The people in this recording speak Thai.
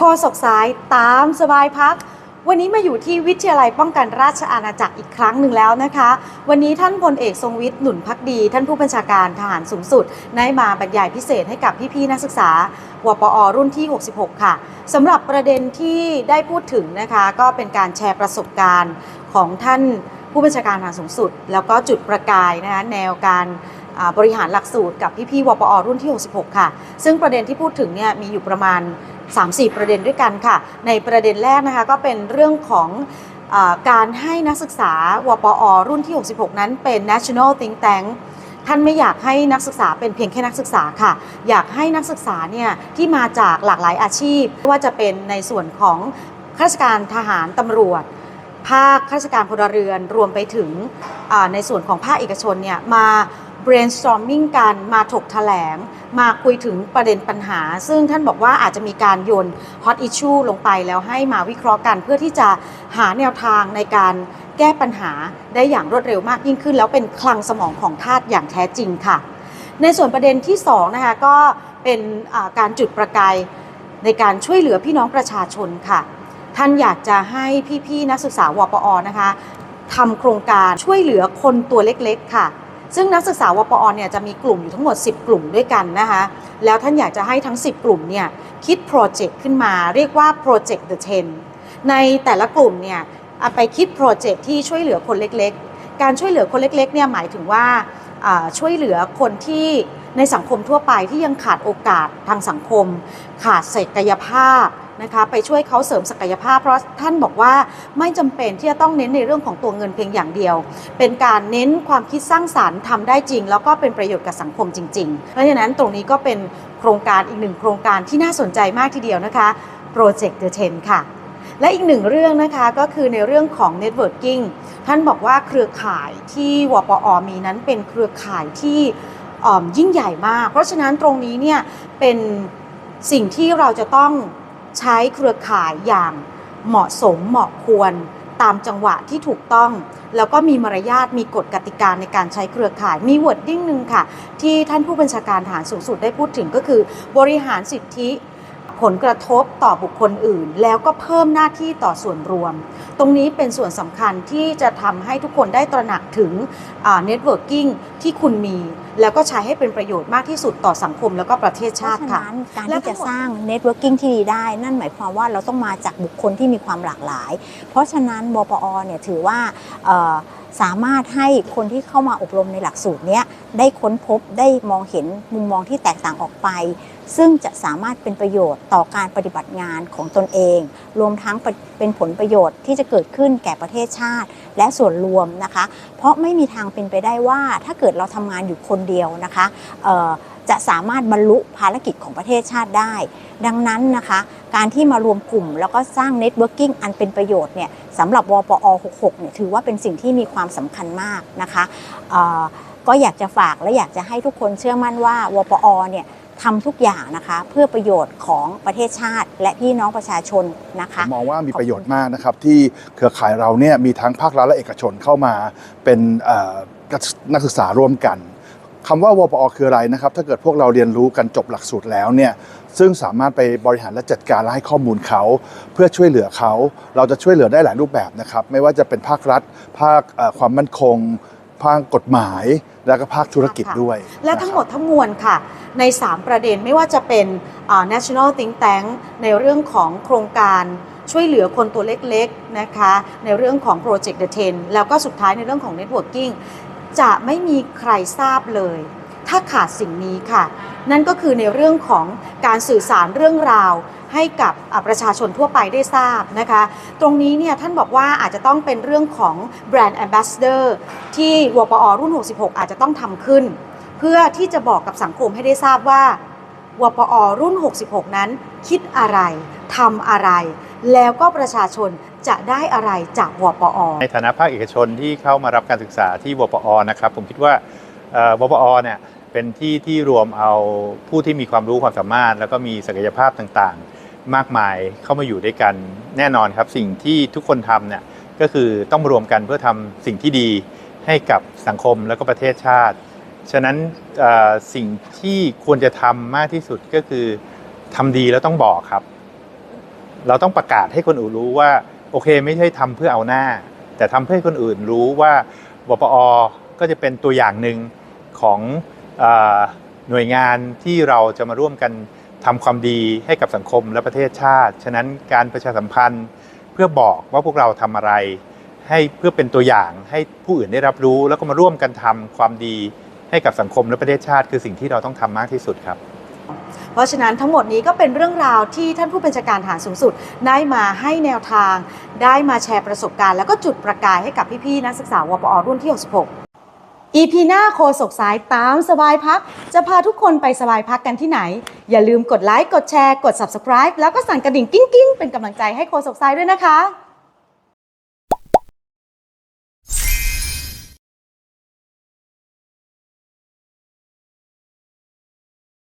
โคศกซ้ายตามสบายพัก วันนี้มาอยู่ที่วิทยาลัยป้องกันราชอาณาจักรอีกครั้งหนึ่งแล้วนะคะ วันนี้ท่านพลเอกทรงวิทย์หนุนพักดี ท่านผู้บัญชาการทหารสูงสุดได้มาบรรยายพิเศษให้กับพี่ๆนักศึกษาวปอรุ่นที่ 66 ค่ะสำหรับประเด็นที่ได้พูดถึงนะคะ ก็เป็นการแชร์ประสบการณ์ของท่านผู้บัญชาการทหารสูงสุด แล้วก็จุดประกายนะคะแนวการบริหารหลักสูตรกับพี่ๆวปอรุ่นที่ 66 ค่ะ ซึ่งประเด็นที่พูดถึงเนี่ยมีอยู่ประมาณ 3-4 ประเด็นด้วยกันค่ะ ในประเด็นแรกนะคะก็เป็นเรื่องของอการให้นักศึกษาวปอ รุ่นที่ 66 นั้นเป็น national think tank ท่านไม่อยากให้นักศึกษาเป็นเพียงแค่นักศึกษาค่ะ อยากให้นักศึกษาเนี่ยที่มาจากหลากหลายอาชีพไม่ว่าจะเป็นในส่วนของข้าราชการทหารตำรวจ ภาคข้าราชการพลเรือนรวมไปถึงในส่วนของภาคเอกชนเนี่ยมา brainstorming กันมาถกแถลง มาคุยถึงประเด็นปัญหา ซึ่งท่านบอกว่าอาจจะมีการโยน hot issue ลงไปแล้วให้มาวิเคราะห์กัน เพื่อที่จะหาแนวทางในการแก้ปัญหาได้อย่างรวดเร็วมากยิ่งขึ้น แล้วเป็นคลังสมองของทาสอย่างแท้จริงค่ะ ในส่วนประเด็นที่2นะคะก็เป็นการจุดประกายในการช่วยเหลือพี่น้องประชาชนค่ะ ท่านอยากจะให้พี่ๆนักศึกษาวปอนะคะทำโครงการช่วยเหลือคนตัวเล็กๆค่ะ ซึ่งนักศึกษาวปอเนี่ยจะมีกลุ่มอยู่ทั้งหมด 10 กลุ่มด้วยกันนะคะ แล้วท่านอยากจะให้ทั้ง 10 กลุ่มเนี่ยคิดโปรเจกต์ขึ้นมาเรียกว่า Project the 10ในแต่ละกลุ่มเนี่ยเอาไปคิดโปรเจกต์ที่ช่วยเหลือคนเล็กๆ การช่วยเหลือคนเล็กๆเนี่ยหมายถึงว่าอ่าช่วยเหลือคนที่ในสังคมทั่วไปที่ยังขาดโอกาสทางสังคม ขาดศักยภาพ นะคะไปช่วยเขาเสริมศักยภาพ เพราะท่านบอกว่าไม่จำเป็นที่จะต้องเน้นในเรื่องของตัวเงินเพียงอย่างเดียว เป็นการเน้นความคิดสร้างสารรค์ทำได้จริง แล้วก็เป็นประโยชน์กับสังคมจริง ๆ เพราะฉะนั้นตรงนี้ก็เป็นโครงการอีกหนึ่งโครงการที่น่าสนใจมากทีเดียวนะคะ Project the 10ค่ะและอีกหนึ่งเรื่องนะคะก็คือในเรื่องของ networking ท่านบอกว่าเครือข่ายที่วปอมีนั้นเป็นเครือข่ายที่ยิ่งใหญ่มาก เพราะฉะนั้นตรงนี้เนี่ยเป็นสิ่งที่เราจะต้อง ใช้เครือข่ายอย่างเหมาะสมเหมาะควรตามจังหวะที่ถูกต้อง แล้วก็มีมารยาทมีกฎกติกาในการใช้เครือข่าย มีวอร์ดดิ้งหนึ่งค่ะ ที่ท่านผู้บัญชาการฐานสูงสุดได้พูดถึงก็คือ บริหารสิทธิผลกระทบต่อบุคคลอื่น แล้วก็เพิ่มหน้าที่ต่อส่วนรวม ตรงนี้เป็นส่วนสำคัญที่จะทำให้ทุกคนได้ตระหนักถึงเน็ตเวิร์กิ่งที่คุณมี แล้วก็ใช้ให้เป็นประโยชน์มากที่สุดต่อสังคมแล้วก็ประเทศเพชาราะติฉะค่ะนั้นการและที่ทั้จะงหมดสร้าง networking ที่ดีได้ นั่นหมายความว่าเราต้องมาจากบุคคลที่มีความหลากหลาย เพราะฉะนั้นบปอเนี่ยถือว่าเอ่อสามารถให้คนที่เข้ามาอบรมในหลักสูตรนี้ได้ค้นพบได้มองเห็นมุมมองที่แตกต่างออกไป ซึ่งจะสามารถเป็นประโยชน์ต่อการปฏิบัติงานของตนเอง รวมทั้งเป็นผลประโยชน์ที่จะเกิดขึ้นแก่ประเทศชาติ และส่วนรวมนะคะ เพราะไม่มีทางเป็นไปได้ว่าถ้าเกิดเราทำงานอยู่คนเดียวนะคะ จะสามารถบรรลุภารกิจของประเทศชาติได้ ดังนั้นนะคะ การที่มารวมกลุ่มแล้วก็สร้างเน็ตเวิร์กิ่งอันเป็นประโยชน์เนี่ยสำหรับวปอ 66 เนี่ยถือว่าเป็นสิ่งที่มีความสำคัญมากนะคะเอ่อก็อยากจะฝากและอยากจะให้ทุกคนเชื่อมั่นว่าวปอเนี่ยทำทุกอย่างนะคะเพื่อประโยชน์ของประเทศชาติ และพี่น้องประชาชนนะคะผมมองว่ามีประโยชน์มากนะครับ ที่เครือข่ายเราเนี่ยมีทั้งภาครัฐและเอกชนเข้ามาเป็นเอ่อนักศึกษาร่วมกัน คำว่าวปอคืออะไรนะครับ ถ้าเกิดพวกเราเรียนรู้กันจบหลักสูตรแล้วเนี่ยซึ่งสามารถไปบริหารและจัดการและให้ข้อมูลเขาเพื่อช่วยเหลือเขา เราจะช่วยเหลือได้หลายรูปแบบนะครับ ไม่ว่าจะเป็นภาครัฐ ภาคเอ่อความมั่นคง ภาคกฎหมาย แล้วก็ภาคธุรกิจด้วย และทั้งหมดทั้งมวลค่ะ ใน 3 ประเด็นไม่ว่าจะเป็นอ่า national think tank ในเรื่องของโครงการช่วยเหลือคนตัวเล็กๆนะคะ ในเรื่องของ project the 10แล้วก็สุดท้ายในเรื่องของ networking จะไม่มีใครทราบเลย ถ้าขาดสิ่งนี้ค่ะ นั่นก็คือในเรื่องของการสื่อสารเรื่องราวให้กับประชาชนทั่วไปได้ทราบนะคะ ตรงนี้เนี่ยท่านบอกว่าอาจจะต้องเป็นเรื่องของแบรนด์ Ambassador ที่วปอรุ่น 66 อาจจะต้องทำขึ้น เพื่อที่จะบอกกับสังคมให้ได้ทราบว่าวปอรุ่น 66 นั้นคิดอะไรทำอะไร แล้วก็ประชาชนจะได้อะไรจากวปอ ในฐานะภาคเอกชนที่เข้ามารับการศึกษาที่วปอนะครับผมคิดว่าวปอเนี่ยเป็นที่ที่รวมเอาผู้ที่มีความรู้ความสามารถ แล้วก็มีศักยภาพต่างๆ มากมายเข้ามาอยู่ด้วยกันแน่นอนครับ สิ่งที่ทุกคนทำเนี่ยก็คือต้องรวมกันเพื่อทำสิ่งที่ดีให้กับสังคมแล้วก็ประเทศชาติ ฉะนั้นสิ่งที่ควรจะทำมากที่สุดก็คือทำดีแล้วต้องบอกครับ เราต้องประกาศให้คนอื่นรู้ว่า โอเคไม่ใช่ทำเพื่อเอาหน้า แต่ทำเพื่อคนอื่นรู้ว่าวปอก็จะเป็นตัวอย่างหนึ่งของอหน่วยงานที่เราจะมาร่วมกันทำความดีให้กับสังคมและประเทศชาติ ฉะนั้นการประชาสัมพันธ์เพื่อบอกว่าพวกเราทำอะไร ให้เพื่อเป็นตัวอย่างให้ผู้อื่นได้รับรู้ แล้วก็มาร่วมกันทำความดีให้กับสังคมและประเทศชาติ คือสิ่งที่เราต้องทำมากที่สุดครับ เพราะฉะนั้นทั้งหมดนี้ก็เป็นเรื่องราวที่ท่านผู้บัญชาการฐานสูงสุด ได้มาให้แนวทาง ได้มาแชร์ประสบการณ์ แล้วก็จุดประกายให้กับพี่ๆนักศึกษาวปอรุ่นที่ 66 EP หน้าโคศกสายตามสบายพัก จะพาทุกคนไปสบายพักกันที่ไหน อย่าลืมกดไลค์ กดแชร์ กด subscribe แล้วก็สั่นกระดิ่งกิ้งๆ เป็นกำลังใจให้โคศกสายด้วยนะคะ